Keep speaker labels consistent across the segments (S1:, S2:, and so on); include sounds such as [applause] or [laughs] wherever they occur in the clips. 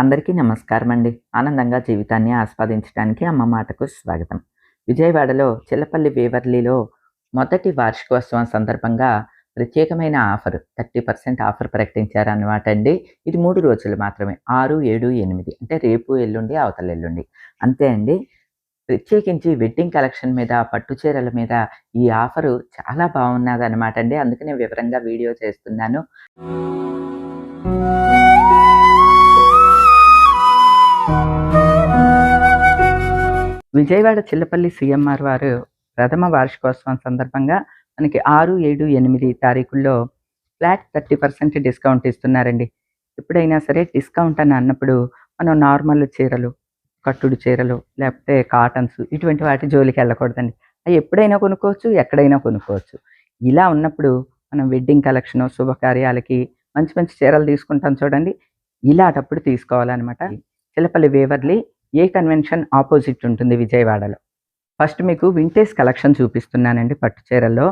S1: అందరికీ నమస్కారం అండి ఆనందంగా జీవితాన్ని ఆస్వాదించడానికి అమ్మ మాటకు స్వాగతం. విజయవాడలో చిల్లపల్లి వేవర్లీలో మొదటి వార్షికోత్సవం సందర్భంగా ప్రత్యేకమైన ఆఫర్ థర్టీ పర్సెంట్ ఆఫర్ ప్రకటించారన్నమాట అండి ఇది మూడు రోజులు మాత్రమే ఆరు ఏడు ఎనిమిది. అంటే రేపు ఎల్లుండి అవతల ఎల్లుండి. అంతే అండి. ప్రత్యేకించి వెడ్డింగ్ కలెక్షన్ మీద పట్టు చీరల మీద ఈ ఆఫరు చాలా బాగున్నది అనమాట అండి అందుకనే వివరంగా వీడియో చేస్తున్నాను. విజయవాడ చిల్లపల్లి సిఎంఆర్ వారు ప్రథమ వార్షికోత్సవం సందర్భంగా మనకి ఆరు ఏడు ఎనిమిది తారీఖుల్లో ఫ్లాట్ థర్టీ పర్సెంట్ డిస్కౌంట్ ఇస్తున్నారండి. ఎప్పుడైనా సరే డిస్కౌంట్ అని అన్నప్పుడు మనం నార్మల్ చీరలు కట్టుడు చీరలు లేకపోతే కాటన్స్ ఇటువంటి వాటి జోలికి వెళ్ళకూడదండి. అవి ఎప్పుడైనా కొనుక్కోవచ్చు ఎక్కడైనా కొనుక్కోవచ్చు. ఇలా ఉన్నప్పుడు మనం వెడ్డింగ్ కలెక్షన్ శుభకార్యాలకి మంచి మంచి చీరలు తీసుకుంటాం చూడండి. ఇలాంటప్పుడు తీసుకోవాలన్నమాట. Chillapalli Waverly A convention opposite ఉంటుంది విజయవాడలో? ఫస్ట్ మీకు వింటేజ్ కలెక్షన్ చూపిస్తున్నానండి పట్టు చీరల్లో.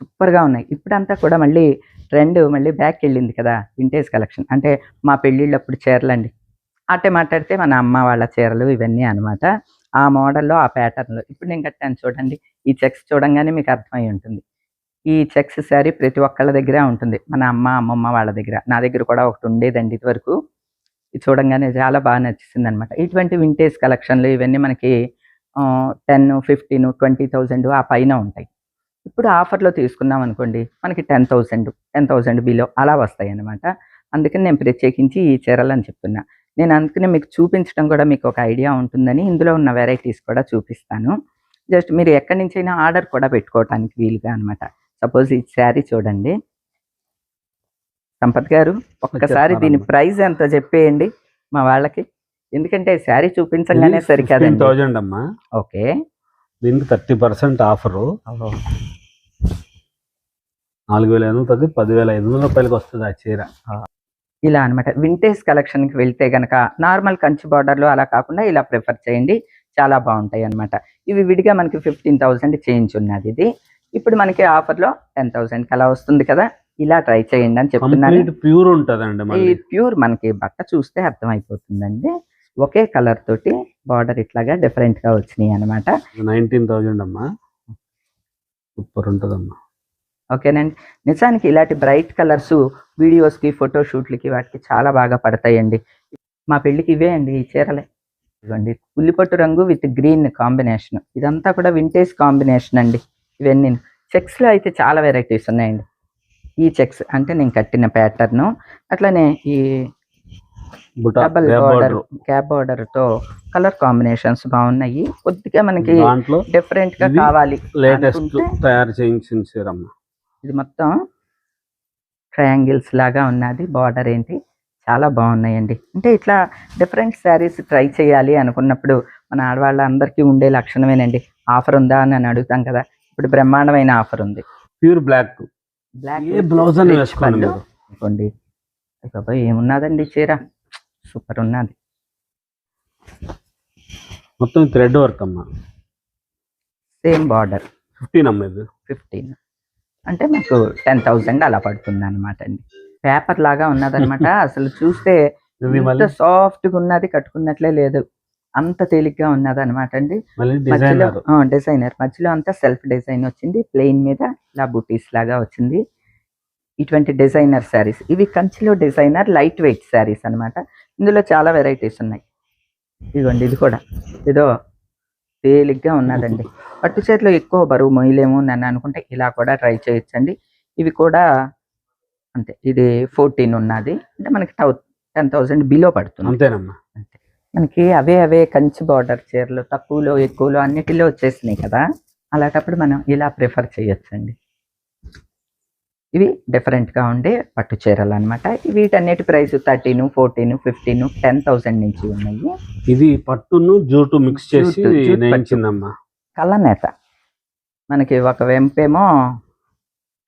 S1: సూపర్గా ఉన్నాయి. ఇప్పుడంతా కూడా మళ్ళీ ట్రెండ్ మళ్ళీ బ్యాక్ వెళ్ళింది కదా వింటేజ్ కలెక్షన్. అంటే మా పెళ్ళిళ్ళప్పుడు చీరలు అండి అట్టే మాట్లాడితే మన అమ్మ వాళ్ళ చీరలు ఇవన్నీ అనమాట ఆ మోడల్లో ఆ ప్యాటర్న్లో. ఇప్పుడు నేను కట్టాను చూడండి. ఈ చెక్స్ చూడంగానే మీకు అర్థమై ఉంటుంది. ఈ చెక్స్ శారీ ప్రతి ఒక్కళ్ళ దగ్గర ఉంటుంది. మన అమ్మ అమ్మమ్మ వాళ్ళ దగ్గర. నా దగ్గర కూడా ఒకటి ఉండేదండి ఇదివరకు. ఇది చూడంగానే చాలా బాగా నచ్చింది అనమాట ఇటువంటి వింటేజ్ కలెక్షన్లు ఇవన్నీ మనకి టెన్ ఫిఫ్టీన్ ట్వంటీ థౌజండ్ ఆ పైన ఉంటాయి. ఇప్పుడు ఆఫర్లో తీసుకున్నాం అనుకోండి మనకి ten thousand ten thousand below అలా వస్తాయి అనమాట అందుకని నేను ప్రత్యేకించి ఈ చీరలు అని చెప్తున్నా. నేను అందుకనే మీకు చూపించడం కూడా మీకు ఒక ఐడియా ఉంటుందని ఇందులో ఉన్న వెరైటీస్ కూడా చూపిస్తాను. జస్ట్ మీరు ఎక్కడి నుంచైనా ఆర్డర్ కూడా పెట్టుకోవడానికి వీలుగా అనమాట సపోజ్ ఈ శారీ చూడండి. సంపత్ గారు ఒక్కసారి దీని. ప్రైస్ ఎంత చెప్పేయండి మా వాళ్ళకి. ఎందుకంటే శారీ చూపించగానే సరికాదండి.
S2: థౌజండ్ అమ్మా.
S1: ఓకే.
S2: దీనికి థర్టీ పర్సెంట్ ఆఫరు. నాలుగు వేల ఐదు వందలు పదివేల ఐదు వందల రూపాయలకి వస్తుంది ఆ చీర.
S1: ఇలా అనమాట వింటేజ్ కలెక్షన్కి వెళ్తే గనక నార్మల్ కంచి బార్డర్లో అలా కాకుండా ఇలా ప్రిఫర్ చేయండి. చాలా బాగుంటాయి అన్నమాట. ఇవి విడిగా మనకి ఫిఫ్టీన్ థౌసండ్ చేంజ్ ఉన్నది ఇది. ఇప్పుడు మనకి ఆఫర్లో టెన్ థౌసండ్కి అలా వస్తుంది కదా. ఇలా ట్రై చేయండి అని చెప్తున్నాను.
S2: ప్యూర్ ఉంటదండి
S1: ఈ ప్యూర్ మనకి బట్ట చూస్తే అర్థమైపోతుందండి. ఒకే కలర్ తోటి బార్డర్ ఇట్లాగా డిఫరెంట్గా వచ్చినాయి అనమాట
S2: నైన్టీన్ థౌజండ్ అమ్మా. సూపర్ ఉంటదమ్మా.
S1: ఓకేనండి. నిజానికి ఇలాంటి బ్రైట్ కలర్స్ వీడియోస్కి ఫోటోషూట్లకి వాటికి చాలా బాగా పడతాయండి. మా పెళ్ళికి ఇవే అండి ఈ చీరలే. ఇవ్వండి పుల్లిపట్టు రంగు విత్ గ్రీన్ కాంబినేషన్ ఇదంతా కూడా వింటేజ్ కాంబినేషన్ అండి. ఇవన్నీ. చెక్స్లో అయితే చాలా వెరైటీస్ ఉన్నాయండి. ఈ చెక్స్ అంటే నేను కట్టిన ప్యాటర్ను అట్లనే ఈ డబల్ బార్డర్. క్యాప్ బార్డర్తో కలర్ కాంబినేషన్స్ బాగున్నాయి. కొద్దిగా మనకి
S2: డిఫరెంట్గా
S1: కావాలి
S2: లేటెస్ట్ తయారు చేయించిన
S1: ఇది మొత్తం ట్రయాంగిల్స్ లాగా ఉన్నది. బార్డర్ ఏంటి? చాలా బాగున్నాయండి. అంటే ఇట్లా డిఫరెంట్ శారీస్ ట్రై చేయాలి అనుకున్నప్పుడు మన ఆడవాళ్ళందరికీ ఉండే లక్షణమేనండి. ఆఫర్ ఉందా అని అని అడుగుతాం కదా. ఇప్పుడు బ్రహ్మాండమైన ఆఫర్ ఉంది.
S2: Pure black
S1: black
S2: a blouse అని వేసుకోండి
S1: అనుకోండి బాబోయ్ ఏమున్నదండి చీర? సూపర్ ఉన్నది.
S2: మొత్తం థ్రెడ్ వర్క్ అమ్మా.
S1: సేమ్ బార్డర్
S2: ఫిఫ్టీన్ అమ్మా ఇది.
S1: ఫిఫ్టీన్ అంటే మాకు టెన్ థౌజండ్ అలా పడుతుంది అనమాట అండి. పేపర్ లాగా ఉన్నదన్నమాట. [laughs] అసలు చూస్తే
S2: ఇది
S1: ఎంత
S2: మళ్ళీ
S1: సాఫ్ట్గా ఉన్నది కట్టుకున్నట్లే లేదు. అంత తేలిగ్గా ఉన్నది అనమాట అండి మధ్యలో
S2: డిజైనర్
S1: డిజైనర్ మధ్యలో అంతా సెల్ఫ్ డిజైన్ వచ్చింది. ప్లెయిన్ మీద ఇలా బూటీస్ లాగా వచ్చింది. ఇటువంటి డిజైనర్ శారీస్ ఇవి కంచిలో డిజైనర్ లైట్ వెయిట్ శారీస్ అన్నమాట. ఇందులో చాలా వెరైటీస్ ఉన్నాయి. ఇదిగోండి ఇది కూడా. ఏదో తేలిగ్గా ఉన్నదండి. పట్టు చీరలో ఎక్కువ బరువు మొయ్యలేము నన్ను అనుకుంటే ఇలా కూడా ట్రై చేయొచ్చండి. ఇవి కూడా అంతే. ఇది ఫోర్టీన్ ఉన్నది. అంటే మనకి టెన్ థౌసండ్ బిలో పడుతుంది.
S2: అంతేనమ్మా.
S1: అంతే మనకి అవే అవే కంచి బార్డర్ చీరలు తక్కువలో ఎక్కువలో అన్నిటిలో వచ్చేసినాయి కదా. అలాంటప్పుడు మనం ఇలా ప్రిఫర్ చేయొచ్చండి. ఇవి different గా ఉండే పట్టు చీరలు అనమాట వీటన్నిటి price thirteen fourteen fifteen ten thousand నుంచి ఉన్నాయి.
S2: ఇది పట్టును జూటు మిక్స్ చేసి
S1: కళ్ళనేత మనకి ఒక వెంపేమో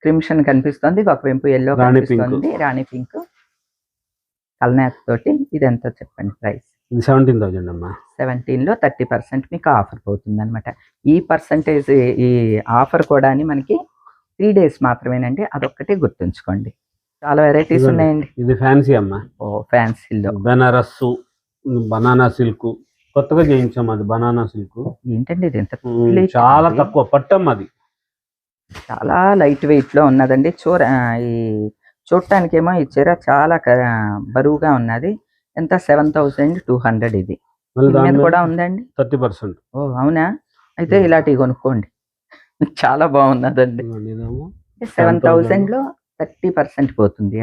S1: క్రిమ్షన్ కనిపిస్తుంది ఒక వెంపు ఎల్లో. కనిపిస్తుంది రాణి పింక్. కళ్ళనేత తోటి ఇది ఎంత చెప్పండి ప్రైస్
S2: ఇది సెవెంటీన్ థౌజండ్ అమ్మా.
S1: సెవెంటీన్లో థర్టీ పర్సెంట్ మీకు ఆఫర్ పోతుంది అనమాట ఈ పర్సంటేజ్ ఈ ఆఫర్ కూడా మనకి త్రీ డేస్ మాత్రమేనండి. అదొక్కటే గుర్తుంచుకోండి. చాలా వెరైటీస్. ఉన్నాయండి.
S2: ఇది ఫ్యాన్సీ అమ్మా.
S1: ఓ ఫ్యాన్సీలో
S2: బెనారస్ బనానా సిల్క్. కొత్తగా చేయించాం అది బనానా సిల్క్?
S1: ఏంటండి ఇది ఎంత
S2: చాలా. తక్కువ. పట్టం అది.
S1: చాలా లైట్ వెయిట్లో ఉన్నదండి. చూర ఈ చూడటానికేమో ఈ చీర చాలా బరువుగా ఉన్నది. ఎంత? సెవెన్ థౌసండ్ టూ హండ్రెడ్ ఇది. కూడా ఉందండి?
S2: థర్టీ పర్సెంట్
S1: ఓ అవునా? అయితే
S2: Hmm.
S1: ఇలాంటివి కొనుక్కోండి. [laughs] చాలా బాగున్నదండి. సెవెన్ థౌసండ్లో థర్టీ పర్సెంట్ పోతుంది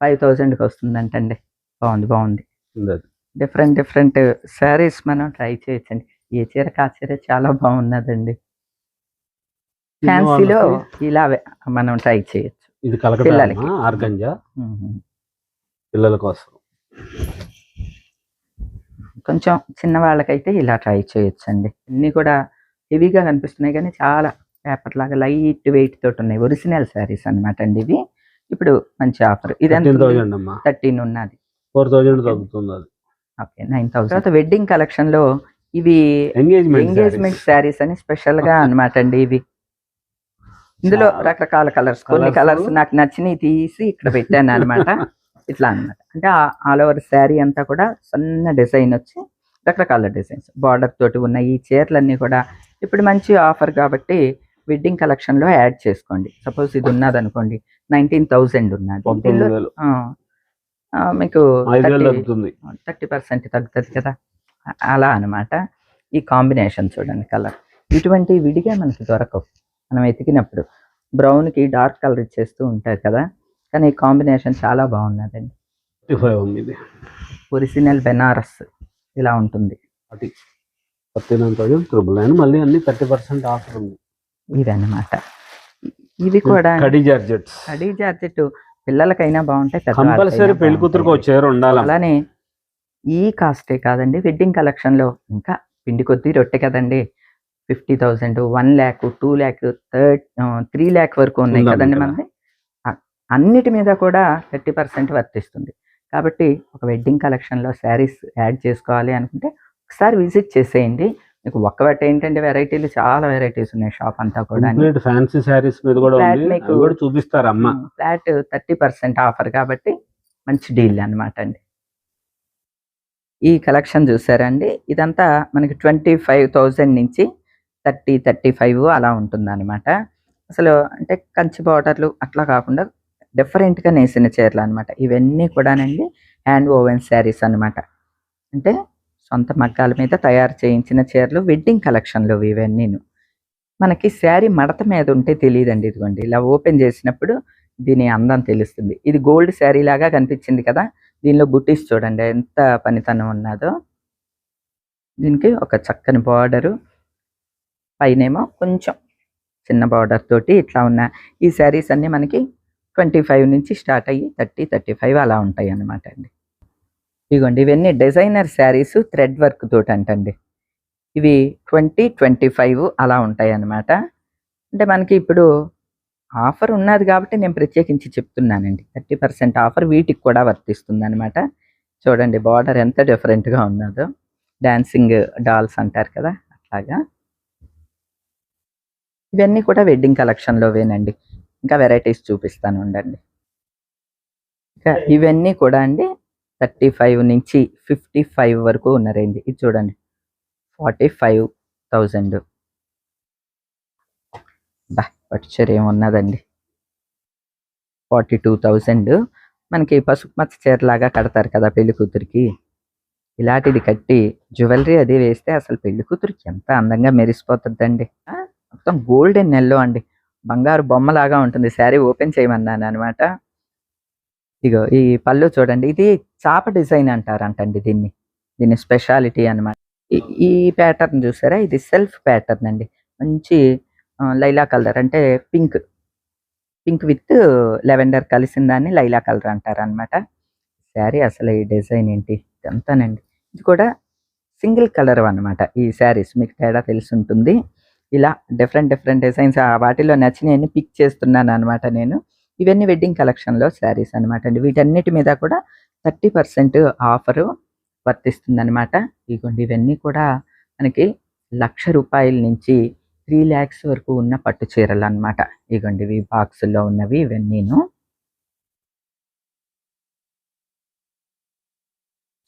S2: ఫైవ్
S1: థౌసండ్కి వస్తుందంటండి. బాగుంది బాగుంది. డిఫరెంట్ డిఫరెంట్ శారీస్ మనం ట్రై చేయొచ్చండి. ఏ చీర కా చీర చాలా బాగున్నదండి. ఫ్యాన్సీలో ఇలా మనం ట్రై చేయొచ్చు.
S2: ఇది. ఆర్గంజా. పిల్లల కోసం.
S1: కొంచెం చిన్న వాళ్ళకైతే ఇలా ట్రై చేయొచ్చండి. అన్ని కూడా హెవీగా కనిపిస్తున్నాయి కానీ చాలా పేపర్ లాగా లైట్ వెయిట్ తోటి ఉన్నాయి. ఒరిజినల్ శారీస్ అన్నమాట అండి ఇవి. ఇప్పుడు మంచి ఆఫర్ థర్టీన్ ఉన్నది.
S2: ఫోర్ తగ్గుతుంది
S1: ఓకే నైన్ థౌసండ్ తర్వాత వెడ్డింగ్ కలెక్షన్లో ఇవి
S2: ఎంగేజ్మెంట్
S1: శారీస్ అని స్పెషల్గా అన్నమాట అండి ఇవి. ఇందులో. రకరకాల కలర్స్ కొన్ని. కలర్స్ నాకు నచ్చినవి తీసి ఇక్కడ పెట్టాను అన్నమాట. [laughs] ఇట్లా అన్నమాట. అంటే ఆల్ ఓవర్ శారీ అంతా కూడా సన్న డిజైన్ వచ్చి రకరకాల డిజైన్స్. బార్డర్ తోటి ఉన్న ఈ చీరలన్నీ కూడా ఇప్పుడు మంచి ఆఫర్ కాబట్టి వెడ్డింగ్ కలెక్షన్లో యాడ్ చేసుకోండి. సపోజ్ ఇది ఉన్నది. అనుకోండి నైన్టీన్ థౌసండ్ ఉన్నది మీకు థర్టీ పర్సెంట్ తగ్గుతుంది కదా. అలా అన్నమాట. ఈ కాంబినేషన్ చూడండి కలర్. ఇటువంటి విడిగా మనకి దొరకవు. మనం వెతికినప్పుడు బ్రౌన్కి డార్క్ కలర్ ఇచ్చేస్తూ ఉంటారు కదా. కానీ ఈ కాంబినేషన్ చాలా బాగున్నదండి.
S2: ఫైవ్ ఉంది ఇది.
S1: ఒరిజినల్ బెనారస్ ఇలా ఉంటుంది.
S2: Thirty thirty nine thousand triple nine మళ్ళీ అన్ని థర్టీ పర్సెంట్ ఆఫర్ ఉంది
S1: ఇవి అన్నమాట ఇవి కూడా
S2: కడి జార్జెట్స్
S1: కడీ జార్జెట్ పిల్లలకైనా బాగుంటాయి
S2: కంపల్సరీ పెళ్ళి కూతురుకు
S1: బాగుంటాయి.
S2: చీర ఉండాలి?
S1: అలానే ఈ కాస్టే కాదండి వెడ్డింగ్ కలెక్షన్లో ఇంకా పిండి కొద్దీ రొట్టె కదండి. Fifty thousand one lakh two lakh third three lakh వరకు ఉన్నాయి కదండి మనది. అ- అన్నిటి మీద కూడా థర్టీ పర్సెంట్ వర్తిస్తుంది. కాబట్టి ఒక వెడ్డింగ్ కలెక్షన్లో శారీస్ యాడ్ చేసుకోవాలి అనుకుంటే ఒకసారి విజిట్ చేసేయండి. మీకు ఒక్కబట్టి ఏంటంటే వెరైటీలు చాలా వెరైటీస్ ఉన్నాయి షాప్ అంతా కూడా.
S2: ఫ్యాన్సీ శారీస్ మీద కూడా చూపిస్తారు అమ్మ.
S1: ఫ్లాట్ థర్టీ పర్సెంట్ ఆఫర్ కాబట్టి మంచి డీల్ అన్నమాట అండి. ఈ కలెక్షన్ చూసారండి. ఇదంతా మనకి ట్వంటీ ఫైవ్ థౌజండ్ నుంచి థర్టీ థర్టీ ఫైవ్ అలా ఉంటుంది అనమాట అసలు అంటే కంచి బార్డర్లు అట్లా కాకుండా డిఫరెంట్గా నేసిన చీరలు అనమాట ఇవన్నీ కూడానండి హ్యాండ్ ఓవెన్ శారీస్ అన్నమాట. అంటే సొంత మగ్గాల మీద తయారు చేయించిన చీరలు వెడ్డింగ్ కలెక్షన్లు ఇవన్నీను. మనకి శారీ మడత మీద ఉంటే తెలియదండి ఇదిగోండి. ఇలా ఓపెన్ చేసినప్పుడు దీని అందం తెలుస్తుంది. ఇది గోల్డ్ శారీ లాగా కనిపించింది కదా దీనిలో బుటీస్ చూడండి ఎంత పనితనం ఉన్నదో. దీనికి ఒక చక్కని బార్డరు. పైనేమో కొంచెం చిన్న బార్డర్ తోటి ఇట్లా ఉన్న ఈ శారీస్ అన్నీ మనకి ట్వంటీ ఫైవ్ నుంచి స్టార్ట్ అయ్యి థర్టీ థర్టీ ఫైవ్ అలా ఉంటాయి అన్నమాట అండి. ఇదిగోండి ఇవన్నీ డిజైనర్ శారీస్ థ్రెడ్ వర్క్ తోటి అంటండి ఇవి ట్వంటీ ట్వంటీ ఫైవ్ అలా ఉంటాయి అన్నమాట. అంటే మనకి ఇప్పుడు ఆఫర్ ఉన్నది కాబట్టి నేను ప్రత్యేకించి చెప్తున్నానండి. థర్టీ పర్సెంట్ ఆఫర్ వీటికి కూడా వర్తిస్తుంది అనమాట చూడండి బార్డర్ ఎంత డిఫరెంట్గా ఉన్నదో. డాన్సింగ్ డాల్స్ అంటారు కదా అట్లాగా. ఇవన్నీ కూడా వెడ్డింగ్ కలెక్షన్లోవేనండి. ఇంకా వెరైటీస్ చూపిస్తాను ఉండండి. ఇంకా ఇవన్నీ కూడా అండి థర్టీ ఫైవ్ నుంచి ఫిఫ్టీ ఫైవ్ వరకు ఉన్న రేంజ్. ఇది చూడండి. Forty five thousand. బా పట్టుచీర ఏమున్నదండి? Forty two thousand. మనకి పసుపు మచ్చ చీరలాగా కడతారు కదా పెళ్ళి కూతురికి. ఇలాంటిది కట్టి జ్యువెలరీ అది వేస్తే అసలు పెళ్ళి కూతురికి ఎంత అందంగా మెరిసిపోతుందండి. మొత్తం గోల్డెన్ ఎల్లో అండి. బంగారు బొమ్మలాగా ఉంటుంది. శారీ ఓపెన్ చేయమన్నాను అనమాట ఇగో ఈ పళ్ళు చూడండి. ఇది చాప డిజైన్ అంటారంటండి దీన్ని. దీని స్పెషాలిటీ అన్నమాట. ఈ- ప్యాటర్న్ చూసారా? ఇది సెల్ఫ్ ప్యాటర్న్ అండి. మంచి లైలా కలర్ అంటే పింక్. పింక్ విత్ లెవెండర్ కలిసిన దాన్ని లైలా కలర్ అంటారు అనమాట శారీ అసలు ఈ డిజైన్ ఏంటి? ఇదంతానండి. ఇది కూడా సింగిల్ కలర్ అన్నమాట ఈ శారీస్. మీకు తేడా తెలిసి ఉంటుంది. ఇలా డిఫరెంట్ డిఫరెంట్ డిజైన్స్ వాటిలో నచ్చినవన్నీ పిక్ చేస్తున్నాను అనమాట నేను. ఇవన్నీ వెడ్డింగ్ కలెక్షన్లో శారీస్ అనమాట అండి. వీటన్నిటి మీద కూడా థర్టీ పర్సెంట్ ఆఫరు వర్తిస్తుంది అనమాట ఇదిగోండి ఇవన్నీ కూడా మనకి లక్ష రూపాయల నుంచి త్రీ ల్యాక్స్ వరకు ఉన్న పట్టు చీరలు అనమాట ఇదిగోండి ఇవి బాక్సుల్లో ఉన్నవి ఇవన్నీను.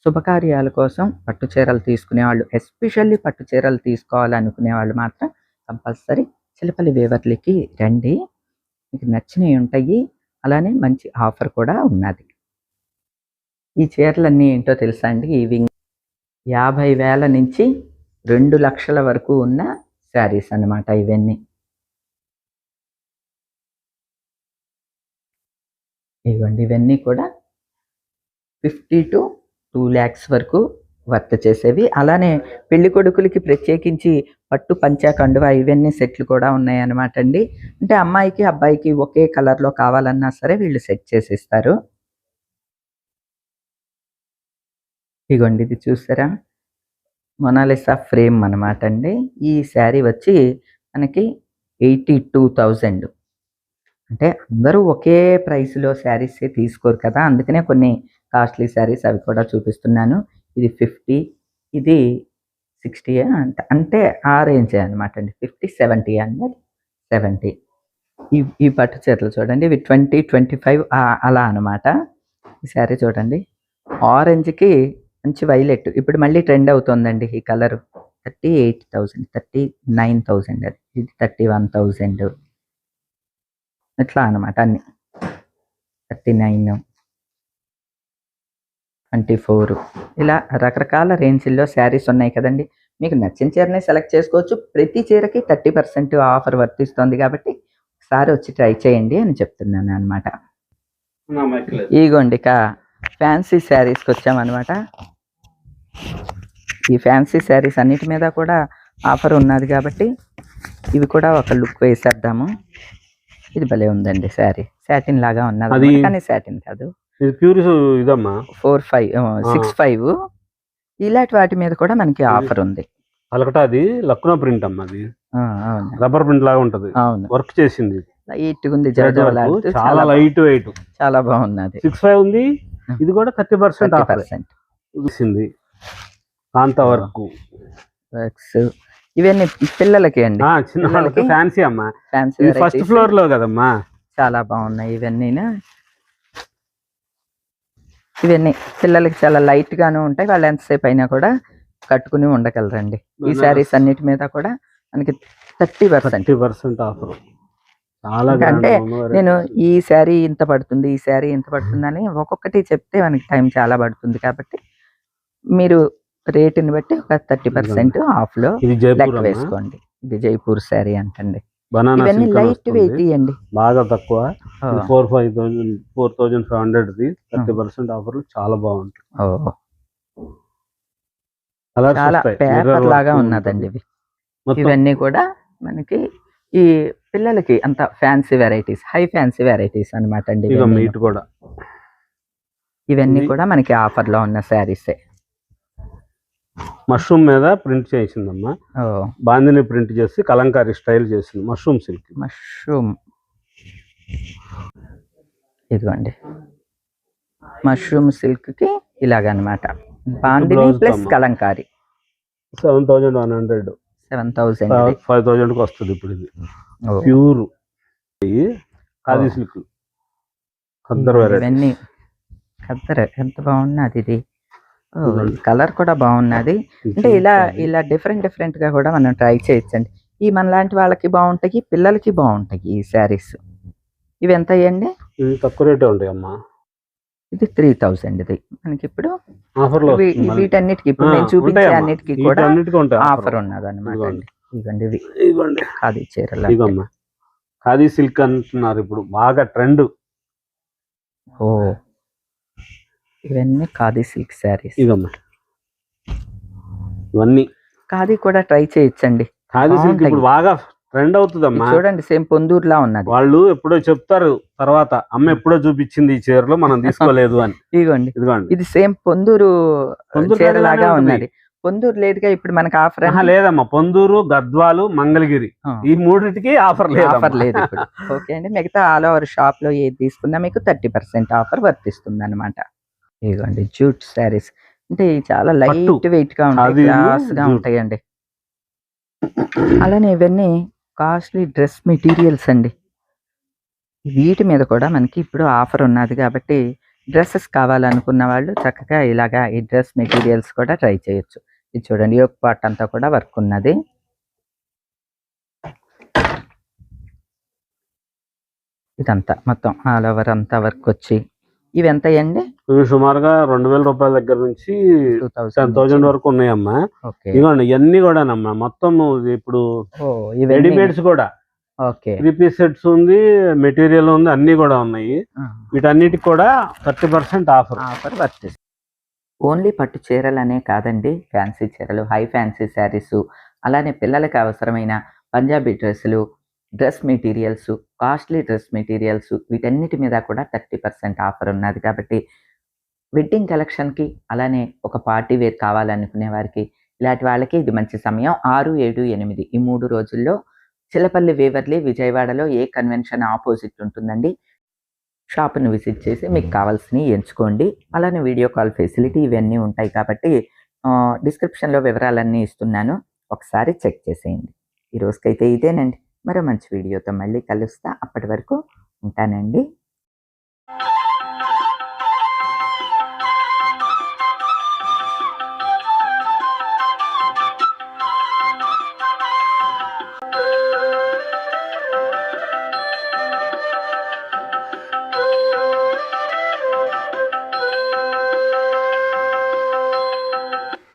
S1: శుభకార్యాల కోసం పట్టు చీరలు తీసుకునే వాళ్ళు ఎస్పెషల్లీ పట్టు చీరలు తీసుకోవాలనుకునే వాళ్ళు మాత్రం కంపల్సరీ చిలపలి వేవర్లకి రండి. మీకు నచ్చినవి ఉంటాయి. అలానే మంచి ఆఫర్ కూడా ఉన్నది. ఈ చీరలన్నీ ఏంటో తెలుసా అండి? ఇవి యాభై వేల నుంచి రెండు లక్షల వరకు ఉన్న శారీస్ అన్నమాట ఇవన్నీ. ఇవ్వండి ఇవన్నీ కూడా ఫిఫ్టీ టు టూ ల్యాక్స్ వరకు వర్త చేసేవి. అలానే పెళ్ళి కొడుకులకి ప్రత్యేకించి పట్టు పంచా కండువా ఇవన్నీ సెట్లు కూడా ఉన్నాయి అన్నమాట అండి. అంటే అమ్మాయికి అబ్బాయికి ఒకే కలర్లో కావాలన్నా సరే వీళ్ళు సెట్ చేసేస్తారు. ఇగోండి ఇది చూసారా? మొనాలిసా ఫ్రేమ్ అనమాట అండి. ఈ శారీ వచ్చి మనకి ఎయిటీ టూ థౌజండ్. అంటే అందరూ ఒకే ప్రైస్లో శారీసే తీసుకోరు కదా. అందుకనే కొన్ని కాస్ట్లీ శారీస్ అవి కూడా చూపిస్తున్నాను. ఇది ఫిఫ్టీ ఇది సిక్స్టీ అంటే. అంటే ఆ రేంజే అనమాట అండి. ఫిఫ్టీ సెవెంటీ అన్నది. సెవెంటీ. ఈ ఈ పట్టు చీరలు చూడండి. ఇవి ట్వంటీ ట్వంటీ ఫైవ్ అలా అనమాట ఈ శారీ చూడండి. ఆరెంజ్కి మంచి వైలెట్. ఇప్పుడు మళ్ళీ ట్రెండ్ అవుతుందండి ఈ colour. Thirty eight thousand thirty nine thousand అది. ఇది థర్టీ వన్ థౌజండ్ ఇట్లా అనమాట అన్ని. Thirty nine twenty four. ఇలా రకరకాల రేంజ్లో శారీస్ ఉన్నాయి కదండి. మీకు నచ్చిన చీరని సెలెక్ట్ చేసుకోవచ్చు. ప్రతి చీరకి థర్టీ పర్సెంట్ ఆఫర్ వర్తిస్తుంది కాబట్టి ఒకసారి వచ్చి ట్రై చేయండి అని చెప్తున్నాను అనమాట ఇగోండి ఇక ఫ్యాన్సీ శారీస్కి వచ్చామన్నమాట ఈ ఫ్యాన్సీ శారీస్ అన్నిటి మీద కూడా ఆఫర్ ఉన్నది కాబట్టి ఇవి కూడా ఒక లుక్ వేసేద్దాము. ఇది భలే ఉందండి శారీ. సాటిన్ లాగా ఉన్నది. కానీ సాటిన్ కాదు.
S2: ఇది ప్యూర్ ఇదమ్మా?
S1: Four five six five. ఇలాంటి వాటి మీద కూడా మనకి ఆఫర్ ఉంది.
S2: కలకటా అది లక్నో ప్రింట్ అమ్మా అది. రబ్బర్ ప్రింట్ లాగా ఉంటది. వర్క్ చేసింది.
S1: లైట్ ఉంది
S2: చాలా లైట్ వెయిట్
S1: చాలా బాగున్నది
S2: సిక్స్ ఫైవ్ ఉంది. ఇది కూడా థర్టీ పర్సెంట్
S1: పర్సెంట్.
S2: ఇచ్చింది కాంత వర్క్.
S1: వర్క్స్. ఇవన్నీ పిల్లలకి అండి.
S2: చిన్న ఫ్యాన్సీ అమ్మా.
S1: ఫ్యాన్సీ
S2: ఫస్ట్ ఫ్లోర్లో కదమ్మా.
S1: చాలా బాగున్నాయి ఇవన్నీ ఇవన్నీ పిల్లలకి చాలా లైట్ గాను ఉంటాయి. వాళ్ళు ఎంతసేపు అయినా కూడా కట్టుకుని ఉండగలరండి. ఈ శారీస్ అన్నిటి మీద కూడా మనకి థర్టీ పర్సెంట్.
S2: ఆఫర్.
S1: అంటే. నేను ఈ శారీ ఇంత పడుతుంది ఈ శారీ ఇంత పడుతుంది అని ఒక్కొక్కటి చెప్తే మనకి టైం చాలా పడుతుంది కాబట్టి మీరు రేటుని బట్టి ఒక థర్టీ పర్సెంట్ ఆఫ్లో
S2: ఇది జైపూర్
S1: లెక్క వేసుకోండి. ఇది జైపూర్ శారీ అంటండి.
S2: బనానా
S1: ఇవన్నీ లైట్ వెయిట్ ఇవ్వండి
S2: బాగా తక్కువ. Four five thousand four thousand five hundred the thirty percent offer చాలా బాగుంటుంది Colours
S1: చాలా. పేపర్ లాగా ఉన్నదండి. ఇవి. ఇవన్నీ కూడా మనకి ఈ పిల్లలకి అంత fancy varieties high fancy varieties అన్నమాట అండి ఇవన్నీ.
S2: మీట్ కూడా.
S1: ఇవన్నీ
S2: ఇది-
S1: కూడా మనకి ఆఫర్లో ఉన్న శారీసే
S2: మష్రూమ్ మీద ప్రింట్ చేసిందమ్మా. బాందిని ప్రింట్ చేసి కలంకారీ స్టైల్ చేసింది. Mushroom silk.
S1: మష్రూమ్. ఇదిగోండి. మష్రూమ్ సిల్క్కి ఇలాగనమాట. Bandhani plus. Kalamkari.
S2: Seven thousand one hundred.
S1: Seven thousand
S2: five థౌజండ్కి వస్తుంది ఇప్పుడు ఇది. ప్యూర్. ఖాదీ. సిల్క్. ఖద్దర్
S1: ఇవన్నీ. ఖద్దర్ ఎంత బాగున్నది ఇది. కలర్ కూడా బాగున్నది. అంటే ఇలా ఇలా డిఫరెంట్ డిఫరెంట్గా కూడా మనం ట్రై చేయొచ్చండి. ఈ మనలాంటి వాళ్ళకి బాగుంటాయి పిల్లలకి బాగుంటాయి ఈ శారీస్. ఇవి ఎంత అయ్యండి?
S2: తక్కువ రేటే ఉంటాయి అమ్మా
S1: ఇది త్రీ థౌసండ్ ఇది మనకి ఇప్పుడు. వీటన్నిటికి ఇప్పుడు నేను చూపించే. అన్నిటికీ కూడా ఆఫర్ ఉన్నది అనమాట. ఇవ్వండి ఇవి.
S2: ఇదిగోండి.
S1: ఖాదీ చీరలు
S2: ఖాదీ సిల్క్ అంటున్నారు ఇప్పుడు. బాగా ట్రెండ్.
S1: ఓ. ఇవన్నీ ఖాదీ సిల్క్ శారీస్.
S2: ఇదమ్మా ఇవన్నీ.
S1: ఖాదీ కూడా ట్రై చేయొచ్చండి.
S2: ఖాదీ సిల్క్. ఇప్పుడు బాగా ట్రెండ్ అవుతుందమ్మా.
S1: చూడండి సేమ్ పొందూరులా ఉన్నది.
S2: వాళ్ళు ఎప్పుడో చెప్తారు తర్వాత అమ్మ ఎప్పుడో చూపించింది ఈ చీరలో మనం [laughs] తీసుకోలేదు అని.
S1: ఇదిగోండి.
S2: ఇదిగోండి.
S1: ఇది సేమ్ పొందూరు
S2: లాగానే ఉంటుంది.
S1: ఉన్నది. పొందూరు లేదుగా ఇప్పుడు మనకి ఆఫర్
S2: లేదమ్మా. పొందూరు గద్వాలు మంగళగిరి. ఈ మూడింటికి ఆఫర్ లేదు
S1: ఆఫర్ లేదు [laughs] ఓకే అండి. మిగతా ఆల్ ఓవర్ షాప్లో ఏది తీసుకున్నా మీకు థర్టీ పర్సెంట్ ఆఫర్ వర్తిస్తుంది అనమాట ఇదిగోండి జూట్ శారీస్. అంటే చాలా లైట్. వెయిట్గా ఉంటాయి
S2: క్లాస్గా.
S1: ఉంటాయండి. అలానే ఇవన్నీ కాస్ట్లీ డ్రెస్ మెటీరియల్స్ అండి. వీటి మీద కూడా మనకి ఇప్పుడు ఆఫర్ ఉన్నది కాబట్టి డ్రెస్సెస్ కావాలనుకున్న వాళ్ళు చక్కగా ఇలాగా ఈ డ్రెస్ మెటీరియల్స్ కూడా ట్రై చేయొచ్చు. ఇది చూడండి యోక్ పార్ట్ అంతా కూడా వర్క్ ఉన్నది. ఇదంతా మొత్తం ఆల్ ఓవర్ అంతా వర్క్ వచ్చి. ఇవి ఎంత అండి
S2: ఇవి సుమారుగా రెండు వేల రూపాయల దగ్గర నుంచి టెన్ థౌజండ్ వరకు ఉన్నాయమ్మా. ఇదిగోండి ఇవన్నీ కూడానమ్మా. మొత్తం ఇప్పుడు రెడీమేడ్స్ కూడా. త్రీ పీస్ సెట్స్ ఉంది మెటీరియల్ ఉంది అన్ని కూడా ఉన్నాయి. వీటన్నిటికి కూడా థర్టీ పర్సెంట్ ఆఫర్.
S1: ఆఫర్ వర్తిస్తుంది ఓన్లీ పట్టు చీరలనే కాదండి ఫ్యాన్సీ చీరలు హై ఫ్యాన్సీ శారీస్ అలానే పిల్లలకి అవసరమైన పంజాబీ డ్రెస్సులు dress materials costly dress materials వీటన్నిటి మీద కూడా థర్టీ పర్సెంట్ ఆఫర్ ఉన్నది కాబట్టి వెడ్డింగ్ కలెక్షన్కి అలానే ఒక పార్టీ వేర్ కావాలనుకునే వారికి ఇలాంటి వాళ్ళకి ఇది మంచి సమయం. ఆరు ఏడు ఎనిమిది ఈ మూడు రోజుల్లో చిలపల్లి వేవర్లీ విజయవాడలో ఏ కన్వెన్షన్ ఆపోజిట్ ఉంటుందండి? షాప్ను విజిట్ చేసి మీకు కావాల్సినవి ఎంచుకోండి. అలానే వీడియో కాల్ ఫెసిలిటీ ఇవన్నీ ఉంటాయి కాబట్టి డిస్క్రిప్షన్లో వివరాలన్నీ ఇస్తున్నాను. ఒకసారి చెక్ చేసేయండి. ఈ రోజుకైతే ఇదేనండి. మరో మంచి వీడియోతో మళ్ళీ కలుస్తా. అప్పటి వరకు ఉంటానండి.